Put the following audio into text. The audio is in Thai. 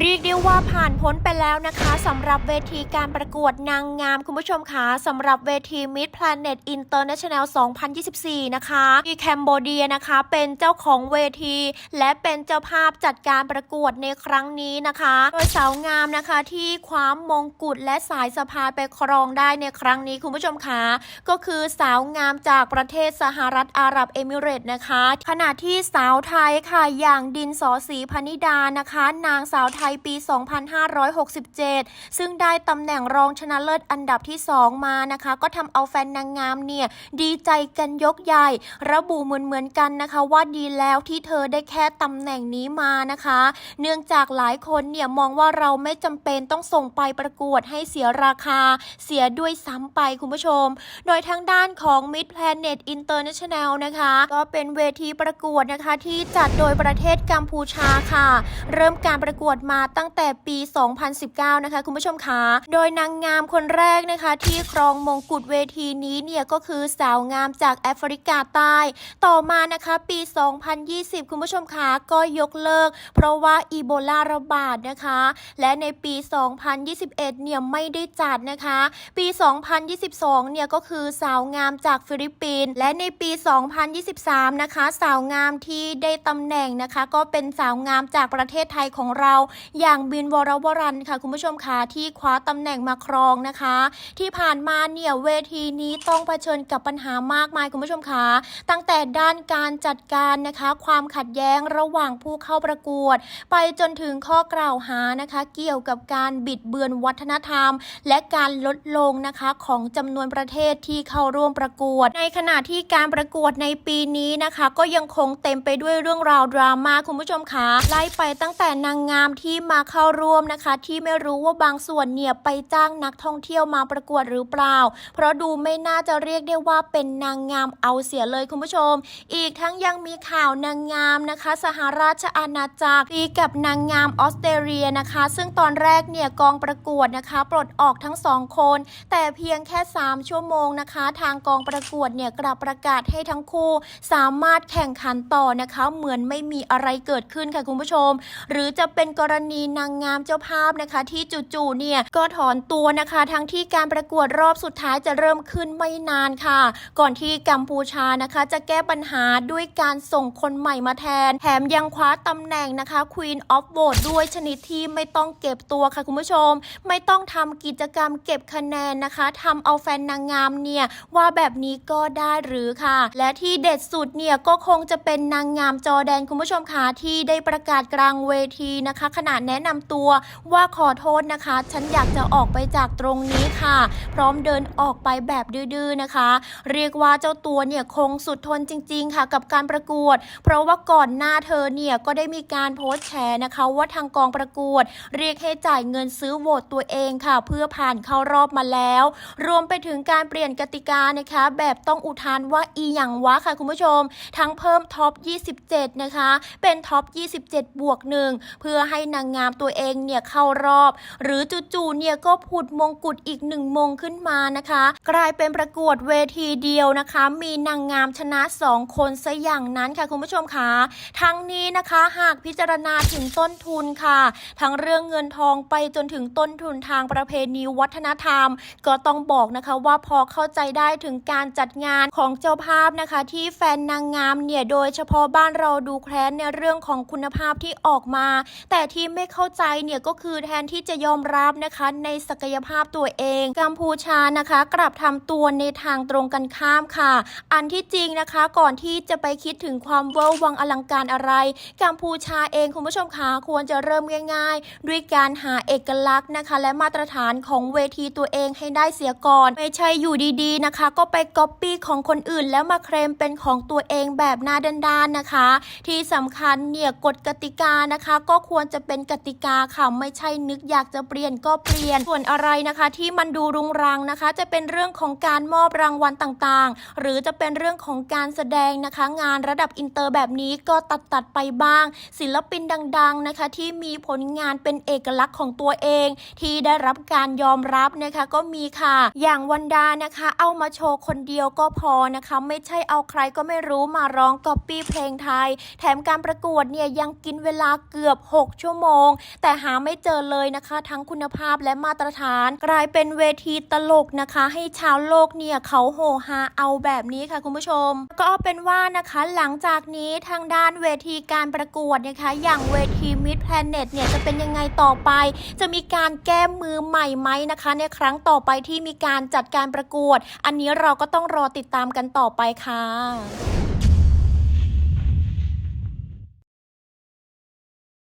เรียกได้ว่าผ่านพ้นไปแล้วนะคะสำหรับเวทีการประกวดนางงามคุณผู้ชมคะสำหรับเวที Mid Planet International 2024 นะคะที่แคนเบเดียนะคะเป็นเจ้าของเวที และเป็นเจ้าภาพจัดการประกวดในครั้งนี้นะคะ โดยสาวงามนะคะที่คว้ามงกุฎและสายสะพายไปครองได้ในครั้งนี้คุณผู้ชมคะก็คือสาวงามจากประเทศสหรัฐอาหรับเอมิเรต์นะคะ ขณะที่สาวไทยค่ะอย่างดินสอสีพนิดานะคะ นางสาวไทยปี 2567 ซึ่งได้ตำแหน่งรองชนะเลิศอันดับที่ 2 มานะคะ ก็ทำเอาแฟนนางงามเนี่ย ดีใจกันยกใหญ่ ระบุเหมือนเหมือนกันนะคะ ว่าดีแล้วที่เธอได้แค่ตำแหน่งนี้มานะคะ เนื่องจากหลายคนเนี่ยมองว่าเราไม่จำเป็นต้องส่งไปประกวดให้เสียราคา เสียด้วยซ้ำไปคุณผู้ชม โดยทางด้านของ Mid Planet International นะคะ ก็เป็นเวทีประกวดนะคะที่จัดโดยประเทศกัมพูชาค่ะ เริ่มการประกวดมาตั้งแต่ปี 2019 นะคะ คุณผู้ชมคะ โดยนางงามคนแรกนะคะ ที่ครองมงกุฎเวทีนี้เนี่ยก็คือสาวงามจากแอฟริกาใต้ ต่อมานะคะปี 2020 คุณผู้ชมคะก็ยกเลิก เพราะว่าอีโบลาระบาดนะคะ และในปี 2021 เนี่ยไม่ได้จัดนะคะ ปี 2022 เนี่ยก็คือสาวงามจากฟิลิปปินส์และในปี 2023 นะคะ สาวงามที่ได้ตำแหน่งนะคะ ก็เป็นสาวงามจากประเทศไทยของเราอย่างบินวรวรันค่ะคุณผู้ชมคะที่คว้าตำแหน่งมาครองนะคะ ที่ผ่านมาเนี่ยเวทีนี้ต้องเผชิญกับปัญหามากมายคุณผู้ชมคะตั้งแต่ด้านการจัดการนะคะ ความขัดแย้งระหว่างผู้เข้าประกวด ไปจนถึงข้อกล่าวหานะคะ เกี่ยวกับการบิดเบือนวัฒนธรรม และการลดลงนะคะของจำนวนประเทศที่เข้าร่วมประกวด ในขณะที่การประกวดในปีนี้นะคะ ก็ยังคงเต็มไปด้วยเรื่องราวดราม่าคุณผู้ชมคะไล่ไปตั้งแต่นางงามที่มาเข้าร่วมนะคะ ที่ไม่รู้ว่าบางส่วนเนี่ยไปจ้างนักท่องเที่ยวมาประกวดหรือเปล่า เพราะดูไม่น่าจะเรียกได้ว่าเป็นนางงามเอาเสียเลยคุณผู้ชม อีกทั้งยังมีข่าวนางงามนะคะ สหราชอาณาจักรตีกับนางงามออสเตรเลียนะคะ ซึ่งตอนแรกเนี่ยกองประกวดนะคะ ปลดออกทั้งสองคน แต่เพียงแค่ 3 ชั่วโมงนะคะ ทางกองประกวดเนี่ยกลับประกาศให้ทั้งคู่ สามารถแข่งขันต่อนะคะ เหมือนไม่มีอะไรเกิดขึ้นค่ะคุณผู้ชม หรือจะเป็นกรณณีนางงามเจ้าภาพนะคะ ที่จู่ๆเนี่ยก็ถอนตัวนะคะ ทั้งที่การประกวดรอบสุดท้ายจะเริ่มขึ้นไม่นานค่ะ ก่อนที่กัมพูชานะคะ จะแก้ปัญหาด้วยการส่งคนใหม่มาแทน แถมยังคว้าตำแหน่งนะคะ Queen of Vote ด้วยชนิดที่ไม่ต้องเก็บตัวค่ะคุณผู้ชม ไม่ต้องทำกิจกรรมเก็บคะแนนนะคะทำเอาแฟนนางงามเนี่ยว่าแบบนี้ก็ได้หรือค่ะ และที่เด็ดสุดเนี่ยก็คงจะเป็นนางงามจอแดนคุณผู้ชมค่ะที่ได้ประกาศกลางเวทีนะคะขณะแนะนำตัวว่าขอโทษนะคะ ฉันอยากจะออกไปจากตรงนี้ค่ะ พร้อมเดินออกไปแบบดื้อๆนะคะ เรียกว่าเจ้าตัวเนี่ยคงสุดทนจริง ๆ ค่ะ กับการประกวด เพราะว่าก่อนหน้าเธอเนี่ยก็ได้มีการโพสต์แชร์นะคะ ว่าทางกองประกวด เรียกให้จ่ายเงินซื้อโหวตตัวเองค่ะ เพื่อผ่านเข้ารอบมาแล้ว รวมไปถึงการเปลี่ยนกติกานะคะ แบบต้องอุทานว่าอีหยังวะค่ะคุณผู้ชม ทั้งเพิ่มท็อป 27 นะคะ เป็นท็อป 27 บวกหนึ่งเพื่อให้นางงามตัวเองเนี่ยเข้ารอบ หรือจู่ๆเนี่ยก็ผุดมงกุฎอีกหนึ่งมงขึ้นมานะคะ กลายเป็นประกวดเวทีเดียวนะคะ มีนางงามชนะ2คนซะอย่างนั้นค่ะคุณผู้ชมคะทั้งนี้นะคะหากพิจารณาถึงต้นทุนค่ะ ทั้งเรื่องเงินทองไปจนถึงต้นทุนทางประเพณีวัฒนธรรม ก็ต้องบอกนะคะว่าพอเข้าใจได้ถึงการจัดงานของเจ้าภาพนะคะ ที่แฟนนางงามเนี่ยโดยเฉพาะบ้านเราดูแคลนในเรื่องของคุณภาพที่ออกมา แต่ที่ไม่เข้าใจเนี่ยก็คือแทนที่จะยอมรับนะคะในศักยภาพตัวเอง กัมพูชานะคะ กลับทำตัวในทางตรงกันข้ามค่ะ อันที่จริงนะคะก่อนที่จะไปคิดถึงความเวอร์วังอลังการอะไร กัมพูชาเองคุณผู้ชมคะควรจะเริ่มง่าย ๆ ด้วยการหาเอกลักษณ์นะคะ และมาตรฐานของเวทีตัวเองให้ได้เสียก่อน ไม่ใช่อยู่ดีๆนะคะ ก็ไปก๊อปปี้ของคนอื่น แล้วมาเคลมเป็นของตัวเองแบบหน้าด้านๆนะคะ ที่สำคัญเนี่ยกฎกติกานะคะ ก็ควรจะเป็นกติกาค่ะไม่ใช่นึกอยากจะเปลี่ยนก็เปลี่ยน ส่วนอะไรนะคะที่มันดูรุงรังนะคะ จะเป็นเรื่องของการมอบรางวัลต่างๆ หรือจะเป็นเรื่องของการแสดงนะคะ งานระดับอินเตอร์แบบนี้ก็ตัดตัดๆไปบ้าง ศิลปินดังๆนะคะ ที่มีผลงานเป็นเอกลักษณ์ของตัวเอง ที่ได้รับการยอมรับนะคะก็มีค่ะ อย่างวันดานะคะ เอามาโชว์คนเดียวก็พอนะคะ ไม่ใช่เอาใครก็ไม่รู้มาร้องก๊อปปี้เพลงไทย แถมการประกวดเนี่ยยังกินเวลาเกือบ 6 ชั่วโมมง แต่หาไม่เจอเลยนะคะ ทั้งคุณภาพและมาตรฐาน กลายเป็นเวทีตลกนะคะ ให้ชาวโลกเนี่ยเขาโหฮาเอาแบบนี้ค่ะคุณผู้ชม ก็เอาเป็นว่านะคะหลังจากนี้ทางด้านเวทีการประกวดนะคะ อย่างเวทีมิดแพลเน็ตเนี่ยจะเป็นยังไงต่อไป จะมีการแก้มือใหม่ไหมนะคะ ในครั้งต่อไปที่มีการจัดการประกวด อันนี้เราก็ต้องรอติดตามกันต่อไปค่ะ